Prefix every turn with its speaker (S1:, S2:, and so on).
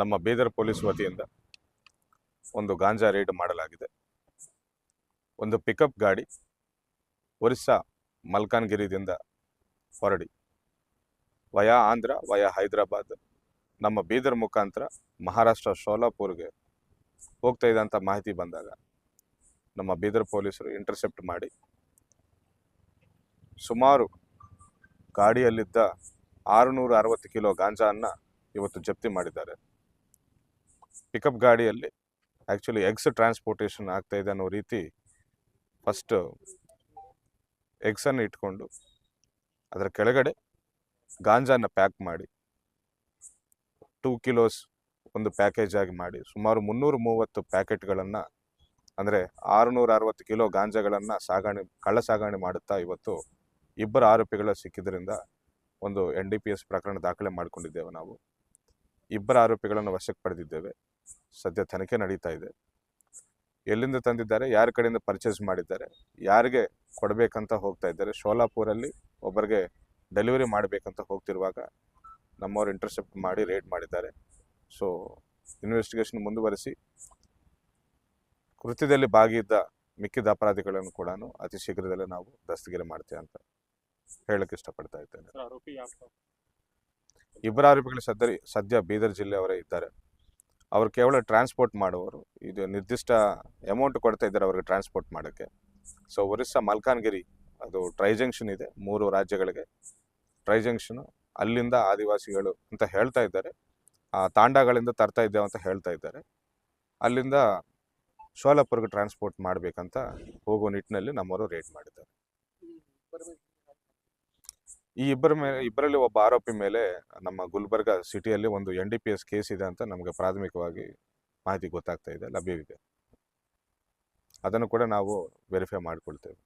S1: ನಮ್ಮ ಬೀದರ್ ಪೊಲೀಸ್ ವತಿಯಿಂದ ಒಂದು ಗಾಂಜಾ ರೇಡ್ ಮಾಡಲಾಗಿದೆ. ಒಂದು ಪಿಕಪ್ ಗಾಡಿ ಒರಿಸ್ಸಾ ಮಲ್ಕಾನ್ಗಿರಿದಿಂದ ಹೊರಡಿ. ವಯಾ ಆಂಧ್ರ, ವಯಾ ಹೈದರಾಬಾದ್, ನಮ್ಮ ಬೀದರ್ ಮುಖಾಂತರ ಮಹಾರಾಷ್ಟ್ರ ಶೋಲಾಪುರ್ಗೆ ಹೋಗ್ತಾ ಇದ್ದಂಥ ಮಾಹಿತಿ ಬಂದಾಗ ನಮ್ಮ ಬೀದರ್ ಪೊಲೀಸರು ಇಂಟರ್ಸೆಪ್ಟ್ ಮಾಡಿ ಸುಮಾರು ಗಾಡಿಯಲ್ಲಿದ್ದ ಆರುನೂರ ಅರವತ್ತು ಕಿಲೋ ಗಾಂಜಾನ ಇವತ್ತು ಜಪ್ತಿ ಮಾಡಿದ್ದಾರೆ. ಪಿಕಪ್ ಗಾಡಿಯಲ್ಲಿ ಆ್ಯಕ್ಚುಲಿ ಎಗ್ಸ್ ಟ್ರಾನ್ಸ್ಪೋರ್ಟೇಷನ್ ಆಗ್ತಾ ಇದೆ ಅನ್ನೋ ರೀತಿ ಫಸ್ಟ್ ಎಗ್ಸನ್ನು ಇಟ್ಕೊಂಡು ಅದರ ಕೆಳಗಡೆ ಗಾಂಜಾನ ಪ್ಯಾಕ್ ಮಾಡಿ ಟೂ ಕಿಲೋಸ್ ಒಂದು ಪ್ಯಾಕೇಜ್ ಆಗಿ ಮಾಡಿ ಸುಮಾರು ಮುನ್ನೂರು ಮೂವತ್ತು ಪ್ಯಾಕೆಟ್ಗಳನ್ನು ಅಂದರೆ ಆರುನೂರ ಅರವತ್ತು ಕಿಲೋ ಗಾಂಜಾಗಳನ್ನು ಸಾಗಣೆ, ಕಳ್ಳ ಸಾಗಾಣೆ ಮಾಡುತ್ತಾ ಇವತ್ತು ಇಬ್ಬರು ಆರೋಪಿಗಳು ಸಿಕ್ಕಿದ್ರಿಂದ ಒಂದು ಎನ್ ಡಿ ಪಿ ಎಸ್ ಪ್ರಕರಣ ದಾಖಲೆ ಮಾಡಿಕೊಂಡಿದ್ದೇವೆ ನಾವು. ಇಬ್ಬರು ಆರೋಪಿಗಳನ್ನು ವಶಕ್ಕೆ ಪಡೆದಿದ್ದೇವೆ. ಸದ್ಯ ತನಿಖೆ ನಡೀತಾ ಇದೆ. ಎಲ್ಲಿಂದ ತಂದಿದ್ದಾರೆ, ಯಾರ ಕಡೆಯಿಂದ ಪರ್ಚೇಸ್ ಮಾಡಿದ್ದಾರೆ, ಯಾರಿಗೆ ಕೊಡಬೇಕಂತ ಹೋಗ್ತಾ ಇದ್ದಾರೆ, ಶೋಲಾಪುರಲ್ಲಿ ಒಬ್ಬರಿಗೆ ಡೆಲಿವರಿ ಮಾಡಬೇಕಂತ ಹೋಗ್ತಿರುವಾಗ ನಮ್ಮವ್ರು ಇಂಟರ್ಸೆಪ್ಟ್ ಮಾಡಿ ರೇಡ್ ಮಾಡಿದ್ದಾರೆ. ಸೊ ಇನ್ವೆಸ್ಟಿಗೇಷನ್ ಮುಂದುವರಿಸಿ ಕೃತ್ಯದಲ್ಲಿ ಭಾಗಿಯಿದ್ದ ಮಿಕ್ಕಿದ ಅಪರಾಧಿಗಳನ್ನು ಕೂಡ ಅತಿ ಶೀಘ್ರದಲ್ಲೇ ನಾವು ದಸ್ತಗಿರಿ ಮಾಡ್ತೇವೆ ಅಂತ ಹೇಳಕ್ಕೆ ಇಷ್ಟಪಡ್ತಾ ಇದ್ದೇನೆ. ಇಬ್ಬರು ಆರೋಪಿಗಳು ಸದ್ಯ ಸದ್ಯ ಬೀದರ್ ಜಿಲ್ಲೆಯವರೇ ಇದ್ದಾರೆ. ಅವರು ಕೇವಲ ಟ್ರಾನ್ಸ್ಪೋರ್ಟ್ ಮಾಡುವವರು. ಇದು ನಿರ್ದಿಷ್ಟ ಅಮೌಂಟ್ ಕೊಡ್ತಾ ಇದ್ದಾರೆ ಅವ್ರಿಗೆ ಟ್ರಾನ್ಸ್ಪೋರ್ಟ್ ಮಾಡೋಕ್ಕೆ. ಸೊ ಒರಿಸ್ಸಾ ಮಲ್ಕಾನ್ಗಿರಿ ಅದು ಟ್ರೈ ಜಂಕ್ಷನ್ ಇದೆ, ಮೂರು ರಾಜ್ಯಗಳಿಗೆ. ಟ್ರೈ ಜಂಕ್ಷನು ಅಲ್ಲಿಂದ ಆದಿವಾಸಿಗಳು ಅಂತ ಹೇಳ್ತಾ ಇದ್ದಾರೆ. ಆ ತಾಂಡಗಳಿಂದ ತರ್ತಾ ಇದ್ದೇವೆ ಅಂತ ಹೇಳ್ತಾ ಇದ್ದಾರೆ. ಅಲ್ಲಿಂದ ಶೋಲಾಪುರ್ಗೆ ಟ್ರಾನ್ಸ್ಪೋರ್ಟ್ ಮಾಡಬೇಕಂತ ಹೋಗೋ ನಿಟ್ಟಿನಲ್ಲಿ ನಮ್ಮವರು ರೇಟ್ ಮಾಡಿದ್ದಾರೆ. ಈ ಇಬ್ಬರ ಮೇಲೆ ಇಬ್ಬರಲ್ಲಿ ಒಬ್ಬ ಆರೋಪಿ ಮೇಲೆ ನಮ್ಮ ಗುಲ್ಬರ್ಗ ಸಿಟಿಯಲ್ಲಿ ಒಂದು N D P S case ಇದೆ ಅಂತ ನಮಗೆ ಪ್ರಾಥಮಿಕವಾಗಿ ಮಾಹಿತಿ ಗೊತ್ತಾಗ್ತಾ ಇದೆ, ಲಭ್ಯವಿದೆ. ಅದನ್ನು ಕೂಡ ನಾವು ವೆರಿಫೈ ಮಾಡಿಕೊಳ್ತೇವೆ.